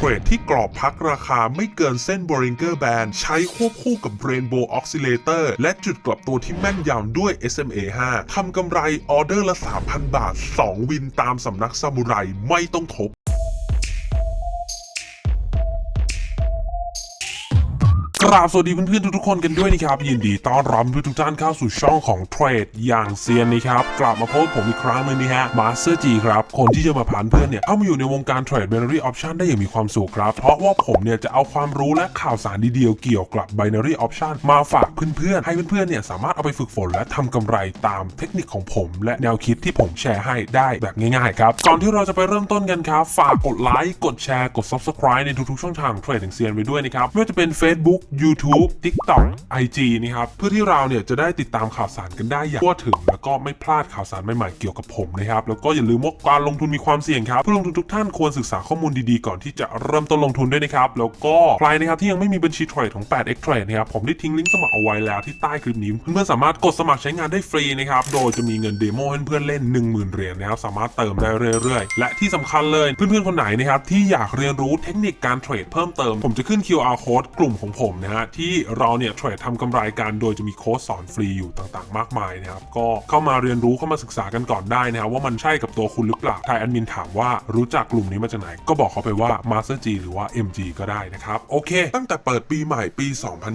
เทรดที่กรอบพักราคาไม่เกินเส้นบริงเกอร์แบนใช้ควบคู่กับเรนโบว์ออกซิเลเตอร์และจุดกลับตัวที่แม่นยำด้วย SMA 5ทำกำไรออเดอร์ละ 3,000 บาท 2 วินตามสำนักซามูไรไม่ต้องทบ ราบสวัสดีเพื่อนๆทุกๆคนกันด้วยนะครับ ยินดีต้อนรับทุกๆท่านเข้าสู่ช่องของเทรดอย่างเซียนนะครับ กลับมาพบผมอีกครั้งหนึ่งนะฮะมาสเตอร์จีครับ คนที่จะมาผ่านเพื่อนเนี่ยเข้ามาอยู่ในวงการเทรด binary option ได้อย่างมีความสุขครับ เพราะว่าผมเนี่ยจะเอาความรู้และข่าวสารดีๆเกี่ยวกับ binary option มาฝากเพื่อนๆ ให้เพื่อนๆเนี่ยสามารถเอาไปฝึกฝนและทำกำไรตามเทคนิคของผม และแนวคิดที่ผมแชร์ให้ได้แบบง่ายๆครับก่อนที่เราจะไปเริ่มต้นกันครับฝากกดไลค์กดแชร์กด subscribe ในทุกๆช่องทางเทรดอย่างเซียนไว้ด้วยนะครับไม่ว่าจะเป็น Facebook YouTube TikTok IG นะครับ เพื่อที่เราเนี่ยจะได้ติดตามข่าวสารกันได้อย่างทั่วถึง แล้วก็ไม่พลาดข่าวสารใหม่ๆเกี่ยวกับผมนะครับ แล้วก็อย่าลืมว่าการลงทุนมีความเสี่ยงครับ ผู้ลงทุนทุกท่านควรศึกษาข้อมูลดีๆ ก่อนที่จะเริ่มต้นลงทุนด้วยนะครับ แล้วก็ใครนะครับที่ยังไม่มีบัญชีเทรดของ 8x Trade นะครับ ผมได้ทิ้งลิงก์สมัครเอาไว้แล้วที่ใต้คลิปนี้ เพื่อนๆสามารถกดสมัครใช้งานได้ฟรีนะครับ โดยจะมีเงินเดโมให้เพื่อนเล่น 10,000เหรียญนะครับ สามารถเติมได้เรื่อยๆ และที่สำคัญเลยเพื่อนๆคนไหนนะครับที่อยากเรียนรู้เทคนิคการเทรดเพิ่มเติมผมจะขึ้น QR code กลุ่มของผมนะฮะที่เราเนี่ยเทรดทำกำไรกันโดยจะมีโค้ดสอนฟรีอยู่ต่างๆ มากมายนะครับก็เข้ามาเรียนรู้เข้ามาศึกษากันก่อนได้นะครับว่ามันใช่กับตัวคุณหรือเปล่าถ้าแอดมินถามว่ารู้จักกลุ่มนี้มาจากไหน ก็บอกเขาไปว่า Master G หรือว่า MG ก็ได้นะครับโอเค ตั้งแต่เปิดปีใหม่ปี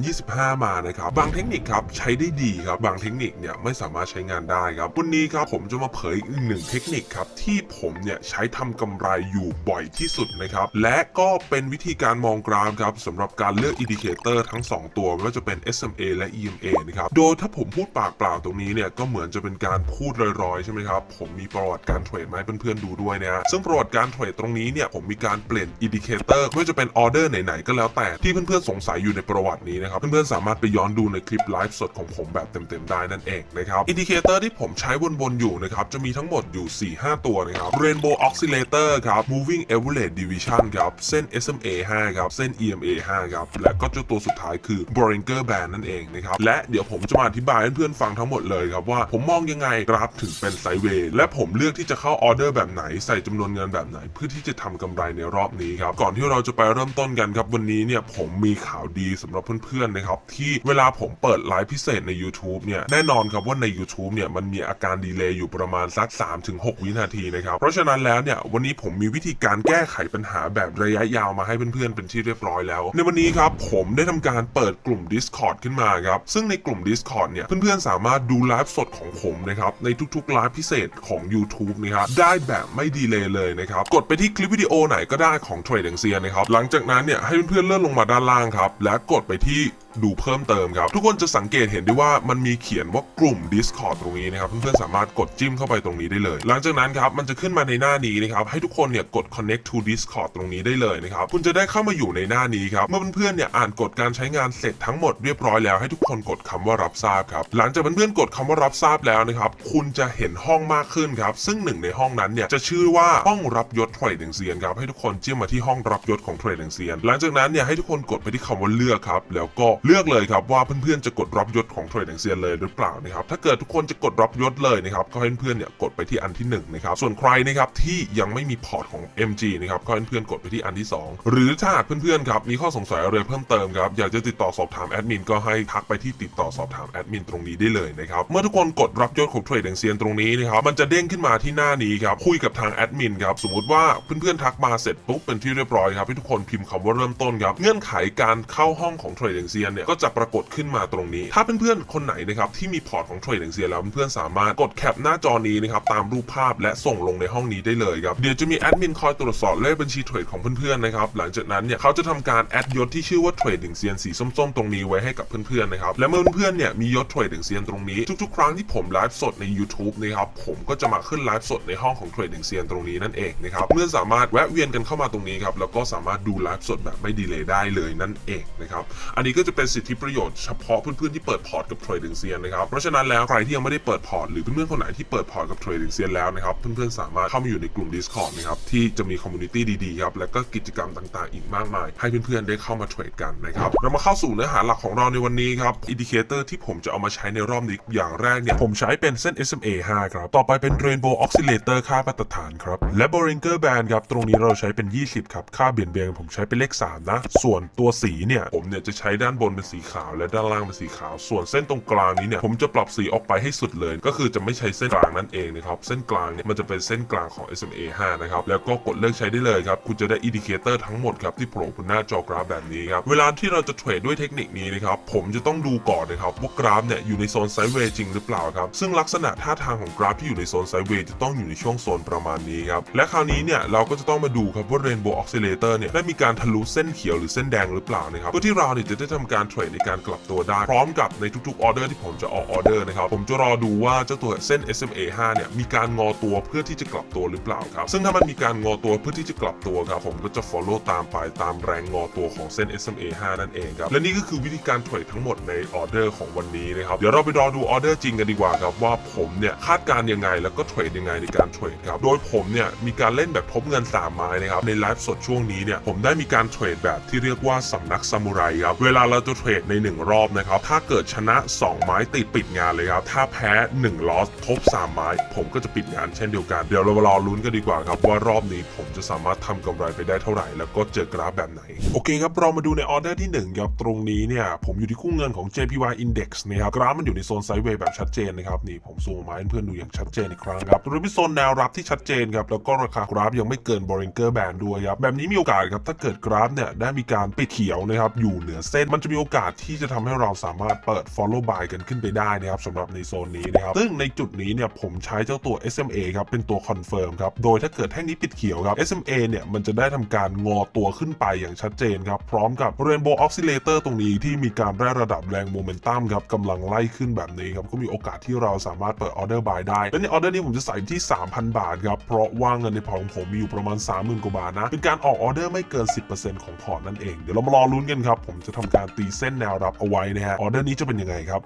2025 มานะครับบางเทคนิคครับใช้ได้ดีครับบางเทคนิคเนี่ยไม่สามารถใช้งานได้ครับวันนี้ครับผมจะมาเผยอีกหนึ่งเทคนิคครับที่ผมเนี่ยใช้ทำกำไรอยู่บ่อยที่สุดนะครับและก็เป็นวิธีการมองกราฟครับสำหรับการเลือกอินดิเคเตอร์ทั้ง 2 ตัวไม่ว่าจะเป็น SMA และ EMA นะครับ โดยถ้าผมพูดปากเปล่าตรงนี้เนี่ยก็เหมือนจะเป็นการพูดลอยๆ ใช่ไหมครับ ผมมีประวัติการเทรดมาให้เพื่อนๆดูด้วยนะฮะซึ่งประวัติการเทรดตรงนี้เนี่ยผมมีการเปลี่ยนอินดิเคเตอร์ไม่ว่าจะเป็นออเดอร์ไหนๆก็แล้วแต่ที่เพื่อนๆสงสัยอยู่ในประวัตินี้นะครับเพื่อนๆสามารถไปย้อนดูในคลิปไลฟ์สดของผมแบบเต็มๆได้นั่นเองนะครับอินดิเคเตอร์ที่ผมใช้วนๆอยู่นะครับจะมีทั้งหมดอยู่ 4-5 ตัวนะครับ Rainbow Oscillator ครับ Moving Average Division ครับเส้น SMA 5 ครับ เส้น EMA 5 ครับ และก็เจ้าตัวสุดท้ายคือ Bollinger Band นั่นเองนะครับ และเดี๋ยวผมจะมาอธิบายให้เพื่อนๆฟังทั้งหมดเลยครับว่าผมมองยังไงกราฟถึงเป็นไซเวย์และผมเลือกที่จะเข้าออเดอร์แบบไหนใส่จำนวนเงินแบบไหน เพื่อที่จะทำกำไรในรอบนี้ครับ ก่อนที่เราจะไปเริ่มต้นกันครับ วันนี้เนี่ยผมมีข่าวดีสำหรับเพื่อนๆนะครับ ที่เวลาผมเปิดไลฟ์พิเศษใน YouTube เนี่ยแน่นอนครับว่าใน YouTube เนี่ยมันมีอาการดีเลย์อยู่ประมาณสัก 3-6 วินาทีนะครับ เพราะฉะนั้นแล้วเนี่ยวันนี้ผมมีวิธีการแก้ไขปัญหาแบบระยะยาวมาให้เพื่อนๆเป็นที่เรียบร้อยแล้ว ในวันนี้ครับผมได้ทำการเปิดกลุ่ม Discord ขึ้นมาครับ ซึ่งในกลุ่ม Discord เนี่ย เพื่อนๆ สามารถดูไลฟ์สดของผมนะครับ ในทุกๆไลฟ์พิเศษของ YouTube นะครับ ได้แบบไม่ดีเลยเลยนะครับ กดไปที่คลิปวิดีโอไหนก็ได้ของเทรดเดงเซียนะครับ หลังจากนั้นเนี่ยให้เพื่อนๆเลื่อนลงมาด้านล่างครับ และกดไปที่ดูเพิ่มเติมครับ ทุกคนจะสังเกตเห็นได้ว่ามันมีเขียนว่ากลุ่ม Discord ตรงนี้นะครับ เพื่อนๆสามารถกดจิ้มเข้าไปตรงนี้ได้เลย หลังจากนั้นครับมันจะขึ้นมาในหน้านี้นะครับให้ทุกคนเนี่ยกด connect to Discord ตรงนี้ได้เลยนะครับคุณจะได้เข้ามาอยู่ในหน้านี้ครับเมื่อเพื่อนๆเนี่ยอ่านกฎการใช้งานเสร็จทั้งหมดเรียบร้อยแล้วให้ทุกคนกดคำว่ารับทราบครับหลังจากเพื่อนๆกดคำว่ารับทราบแล้วนะครับคุณจะเห็นห้องมากขึ้นครับซึ่งหนึ่งในห้องนั้นเนี่ยจะชื่อว่าห้องรับยศเทรดเซียนครับให้ทุกคนจิ้มมาที่ห้องรับยศของเทรดเซียนหลังจากนั้นเนี่ยให้ทุกคนกดไปที่คำว่าเลือกครับแล้วก็เลือกเลยครับว่าเพื่อนๆจะกดรับยศของเทรดแตงเซียนเลยหรือเปล่านะครับถ้าเกิดทุกคนจะกดรับยศเลยนะครับก็ให้เพื่อนๆเนี่ยกดไปที่อันที่1นงนะครับส่วนใครนะครับที่ยังไม่มีพอร์ตของ MG นะครับก็ให้เพื่อนๆกดไปที่อันที่ 2 หรือถ้าหากเพื่อนๆครับมีข้อสงสัยอะไรเพิ่มเติมครับอยากจะติดต่อสอบถามแอดมินก็ให้ทักไปที่ติดต่อสอบถามแอดมินตรงนี้ได้เลยนะครับเมื่อทุกคนกดรับยศของเทรดแตงเซียนตรงนี้นะครับมันจะเด้งขึ้นมาที่หน้านี้ครับคุยกับทางแอดมินครับสมมติว่าเพื่อนๆทักมาเสร็จปุ๊บเป็นที่เรียบร้อยครับให้ทุกคนพิมพ์คำว่าเริ่มต้นครับเงื่อนไขการเข้าห้องของเทรดเซียนเนี่ยก็จะปรากฏขึ้นมาตรงนี้ ถ้าเพื่อนๆคนไหนนะครับที่มีพอร์ตของเทรดเซียแล้วเพื่อนๆสามารถกดแคปหน้าจอนี้นะครับตามรูปภาพและส่งลงในห้องนี้ได้เลยครับเดี๋ยวจะมีแอดมินคอยตรวจสอบเลขบัญชีเทรดของเพื่อนๆนะครับหลังจากนั้นเนี่ยเขาจะทำการแอดยศที่ชื่อว่าเทรดเซียนสีส้มๆตรงนี้ไว้ให้กับเพื่อนๆนะครับและเมื่อเพื่อนๆเนี่ยมียศเทรดเซียนตรงนี้ทุกๆ ครั้งที่ผมไลฟ์สดใน YouTube นะครับผมก็จะมาขึ้นไลฟ์สดในห้องของเทรดเซียนตรงนี้นั่นเองนะครับเพื่อนสามารถแวะเวียนกันเข้ามาตรงนี้ครับแล้วก็สามารถดูไลฟ์สดแบบไม่ดีเลย์ได้เลยนั่นเองนะครับอันนี้ก็จะเป็นสิทธิประโยชน์เฉพาะเพื่อนๆที่เปิดพอร์ตกับเทรดดิงเซียนนะครับ เพราะฉะนั้นแล้วใครที่ยังไม่ได้เปิดพอร์ตหรือเพื่อนๆคนไหนที่เปิดพอร์ตกับเทรดดิงเซียนแล้วนะครับ เพื่อนๆสามารถเข้ามาอยู่ในกลุ่ม Discord นะครับที่จะมีคอมมูนิตี้ดีๆครับและก็กิจกรรมต่างๆ อีกมากมาย ให้เพื่อนๆได้เข้ามาเทรดกันนะครับครับเรามาเข้าสู่เนื้อหาหลักของเราในวันนี้ครับอินดิเคเตอร์ที่ผมจะเอามาใช้ในรอบนี้อย่างแรกเนี่ยผมใช้เป็นเส้น SMA 5ครับต่อไปเป็น Rainbow Oscillator ค่ามาตรฐานครับและ Bollinger Band ครับตรงนี้เราใช้เป็น 20 ครับ ค่าเบี่ยงเบนผมใช้เป็นเลข 3 นะ ส่วนตัวสีเนี่ยผมเนี่ยจะใช้ด้านบนเป็นสีขาวและด้านล่างเป็นสีขาว ส่วนเส้นตรงกลางนี้เนี่ยผมจะปรับสีออกไปให้สุดเลย ก็คือจะไม่ใช้เส้นกลางนั่นเองนะครับเส้นกลางเนี่ยมันจะเป็นเส้นกลางของ SMA 5นะครับแล้วก็กดเลิกใช้ได้เลยครับคุณจะได้อินดิเคเตอร์ทั้งหมดครับที่โผล่บนหน้าจอกราฟแบบนี้ครับเวลาที่เราจะเทรดด้วยเทคนิคนี้นะครับผมจะต้องดูก่อนนะครับว่ากราฟเนี่ยอยู่ในโซนไซด์เวย์จริงหรือเปล่าครับซึ่งลักษณะท่าทางของกราฟที่อยู่ในโซนไซด์เวย์จะต้องอยู่ในช่วงโซนประมาณนี้ครับและคราวนี้เนี่ยเราก็จะต้องมาดูครับว่า Rainbow Oscillator เนี่ยได้มีการทะลุเส้นเขียวหรือเส้นแดงหรือเปล่านะครับเพื่อที่เราเนี่ยจะได้ทำการเทรดในการกลับตัวได้ พร้อมกับในทุกๆออเดอร์ที่ผมจะออกออเดอร์นะครับ ผมจะรอดูว่าเจ้าตัวเส้น SMA 5 เนี่ย มีการงอตัวเพื่อที่จะกลับตัวหรือเปล่าครับ ซึ่งถ้ามันมีการงอตัวเพื่อที่จะกลับตัวครับ ผมก็จะ follow ตามไปตามแรงงอตัวของเส้น SMA 5 นั่นเองครับ และนี่ก็คือวิธีการเทรดทั้งหมดในออเดอร์ของวันนี้นะครับ เดี๋ยวเราไปรอดูออเดอร์จริงกันดีกว่าครับว่าผมเนี่ยคาดการณ์ยังไงแล้วก็เทรดยังไงในการเทรดครับ โดยผมเนี่ยมีการเล่นแบบทบเงิน3ไม้นะครับในไลฟ์สดช่วงนี้เนี่ยผมได้มีการเทรดแบบที่เรียกว่าสำนักซามูไรครับเวลาเราจะเทรดใน 1 รอบนะครับ ถ้าเกิดชนะ 2 ไม้ติดปิดงานเลยครับ ถ้าแพ้ 1ลอสทบ3 ไม้ ผมก็จะปิดงานเช่นเดียวกัน เดี๋ยวเรามารอลุ้นกันดีกว่าครับ ว่ารอบนี้ผมจะสามารถทำกำไรไปได้เท่าไหร่ แล้วก็เจอกราฟแบบไหน โอเคครับ เรามาดูในออเดอร์ที่1ครับตรงนี้เนี่ยผมอยู่ที่คู่เงินของ JPY Index นะครับกราฟมันอยู่ในโซนไซด์เวย์แบบชัดเจนนะครับนี่ผมซูมมาให้เพื่อนดูอย่างชัดเจนอีกครั้งครับตรงนี้เป็นโซนแนวรับที่ชัดเจนครับแล้วก็ราคากราฟยังไม่เกิน Bollinger Band ด้วยครับแบบนี้มีโอกาสครับถ้าเกิดกราฟเนี่ยได้มีการปิดเขียวนะครับอยู่เหนือเส้นมันจะมีโอกาสที่จะทำให้เราสามารถเปิด follow buy กันขึ้นไปได้นะครับสำหรับในโซนนี้นะครับซึ่งในจุดนี้เนี่ยผมใช้เจ้าตัว SMA ครับเป็นตัวคอนเฟิร์มครับโดยถ้าเกิดแท่งนี้ปิดเขียวครับ SMA เนี่ยมันจะได้ทำการงอตัวขึ้นไปอย่างชัดเจนครับพร้อมกับ Rainbow Oscillator ตรงนี้ที่มีการได้ระดับแรงโมเมนตัมครับกำลังไล่ขึ้นแบบนี้ครับก็มีโอกาสที่เราสามารถเปิดออเดอร์บายได้และในออเดอร์นี้ผมจะใส่ที่ 3,000 บาทครับเพราะว่าเงินในพอร์ตของผมมีอยู่ประมาณ 30,000กว่าบาทนะเป็นการออกออเดอร์ไม่เกิน 10%ของพอร์ตนั่นเองเดี๋ยวเรามารอลุ้นกันครับผมจะทำการตีเส้นแนวรับเอาไว้นะฮะออเดอร์นี้จะเป็นยังไงครับ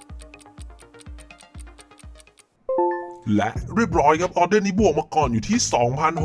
และเรียบร้อยครับออเดอร์นี้บวกมาก่อนอยู่ที่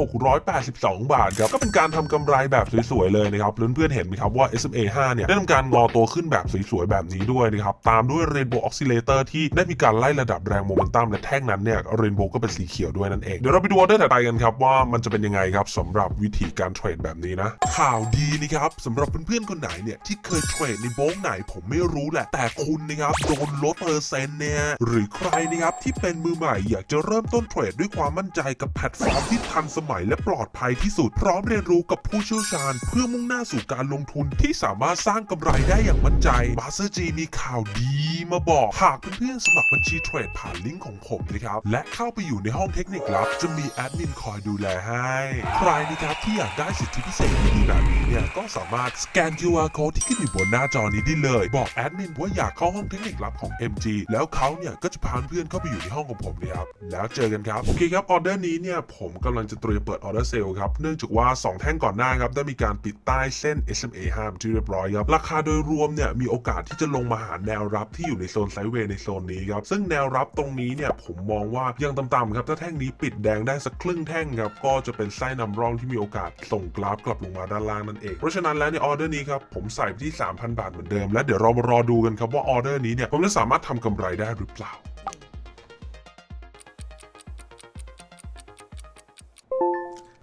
2,682 บาทครับก็เป็นการทำกำไรแบบสวยๆเลยนะครับเพื่อนๆเห็นไหมครับว่า SMA 5เนี่ยได้ทำการงอตัวขึ้นแบบสวยๆแบบนี้ด้วยนะครับตามด้วย Rainbow Oscillator ที่ได้มีการไล่ระดับแรงโมเมนตัมและแท่งนั้นเนี่ย Rainbow ก็เป็นสีเขียวด้วยนั่นเองเดี๋ยวเราไปดูออเดอร์ถัดไปกันครับว่ามันจะเป็นยังไงครับสำหรับวิธีการเทรดแบบนี้นะข่าวดีนะครับสำหรับเพื่อนๆคนไหนเนี่ยที่เคยเทรดในโบงไหนผมไม่รู้แหละแต่คุณนะครับโดนลดเปอร์เซ็นต์เนี่ยหรือใครนะครับที่เป็นมือใหม่อยากจะเริ่มต้นเทรดด้วยความมั่นใจกับแพลตฟอร์มที่ทันสมัยและปลอดภัยที่สุด พร้อมเรียนรู้กับผู้เชี่ยวชาญ เพื่อมุ่งหน้าสู่การลงทุนที่สามารถสร้างกำไรได้อย่างมั่นใจบาสเซอร์จีมีข่าวดีมาบอก หากเพื่อนๆสมัครบัญชีเทรดผ่านลิงก์ของผมนะครับ และเข้าไปอยู่ในห้องเทคนิคลับ จะมีแอดมินคอยดูแลให้ ใครนะครับที่อยากได้สิทธิพิเศษดีๆแบบนี้เนี่ยก็สามารถสแกน QR code ที่ขึ้นอยู่บนหน้าจอนี้ได้เลย บอกแอดมินว่าอยากเข้าห้องเทคนิคลับของ MG แล้วเขาเนี่ยก็จะพาเพื่อนเข้าไปอยู่ในห้องของผมเลยครับแล้วเจอกันครับ โอเคครับออเดอร์นี้เนี่ยผมกำลังจะเตรียมเปิดออเดอร์เซลล์ครับ เนื่องจากว่า 2 แท่งก่อนหน้าครับ ได้มีการปิดใต้เส้น SMA 5เป็นที่เรียบร้อยครับ ราคาโดยรวมเนี่ยมีโอกาสที่จะลงมาหาแนวรับที่อยู่ในโซนไซด์เวย์ในโซนนี้ครับ ซึ่งแนวรับตรงนี้เนี่ยผมมองว่ายังต่ำๆครับ ถ้าแท่งนี้ปิดแดงได้สักครึ่งแท่งครับ ก็จะเป็นไส้นำร่องที่มีโอกาสส่งกราฟกลับลงมาด้านล่างนั่นเอง เพราะฉะนั้นแล้วในออเดอร์นี้ครับผมใส่ไปที่ 3,000 บาทเหมือนเดิม และเดี๋ยวเรามารอดูกันครับว่าออเดอร์นี้เนี่ยผมจะสามารถทำกำไรได้หรือเปล่า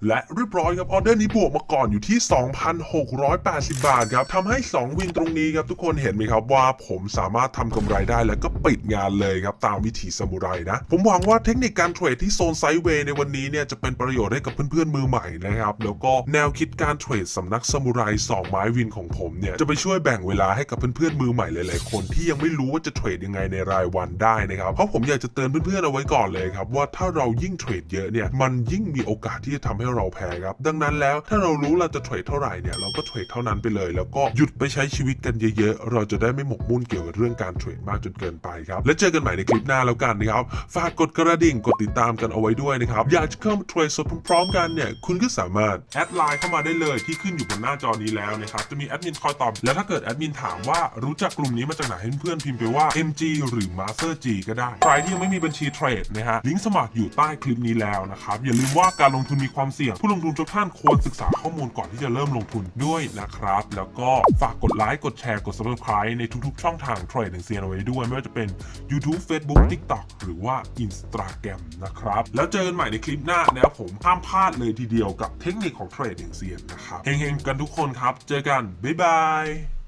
และเรียบร้อยครับออเดอร์นี้บวกมาก่อนอยู่ที่ 2,680 บาทครับทำให้ 2 วินตรงนี้ครับทุกคนเห็นไหมครับว่าผมสามารถทำกำไรได้แล้วก็ปิดงานเลยครับตามวิถีซามูไรนะ ผมหวังว่าเทคนิคการเทรดที่โซนไซด์เวย์ในวันนี้เนี่ยจะเป็นประโยชน์ให้กับเพื่อนๆมือใหม่นะครับ แล้วก็แนวคิดการเทรดสำนักซามูไร2ไม้วินของผมเนี่ยจะไปช่วยแบ่งเวลาให้กับเพื่อนๆมือใหม่หลายๆคนที่ยังไม่รู้ว่าจะเทรดยังไงในรายวันได้นะครับเพราะผมอยากจะเตือนเพื่อนๆเอาไว้ก่อนเลยครับว่าถ้าเรายิ่งเทรดเยอะเนี่ยมันยิ่งมีโอกาสที่จะทำให้เราแพ้ครับ ดังนั้นแล้วถ้าเรารู้เราจะเทรดเท่าไหร่เนี่ยเราก็เทรดเท่านั้นไปเลย แล้วก็หยุดไปใช้ชีวิตกันเยอะๆ เราจะได้ไม่หมกมุ่นเกี่ยวกับเรื่องการเทรดมากจนเกินไปครับ และเจอกันใหม่ในคลิปหน้าแล้วกันนะครับ ฝากกดกระดิ่งกดติดตามกันเอาไว้ด้วยนะครับ อยากจะเข้ามาเทรดสดพร้อมๆกันเนี่ยคุณก็สามารถแอดไลน์เข้ามาได้เลยที่ขึ้นอยู่บนหน้าจอนี้แล้วนะครับจะมีแอดมินคอยตอบและถ้าเกิดแอดมินถามว่ารู้จักกลุ่มนี้มาจากไหนให้เพื่อนๆพิมพ์ไปว่า MG หรือ Master G ก็ได้ใครที่ยังไม่มีบัญชีเทรดนะฮะลิงก์สมัครอยู่ใต้คลิปนี้แล้วนะครับอย่าลืมว่าการลงทุนมีความเสี่ยง ผู้ลงทุนทุกท่านควรศึกษาข้อมูลก่อนที่จะเริ่มลงทุนด้วยนะครับ แล้วก็ฝากกดไลค์ กดแชร์ กด subscribe ในทุกๆ ช่องทางเทรดอย่างเซียนเอาไว้ด้วย ไม่ว่าจะเป็น YouTube Facebook TikTok หรือว่า Instagram นะครับ แล้วเจอกันใหม่ในคลิปหน้านะครับผมห้ามพลาดเลยทีเดียวกับเทคนิคของเทรดอย่างเซียนนะครับเฮงๆกันทุกคนครับ เจอกัน บ๊ายบาย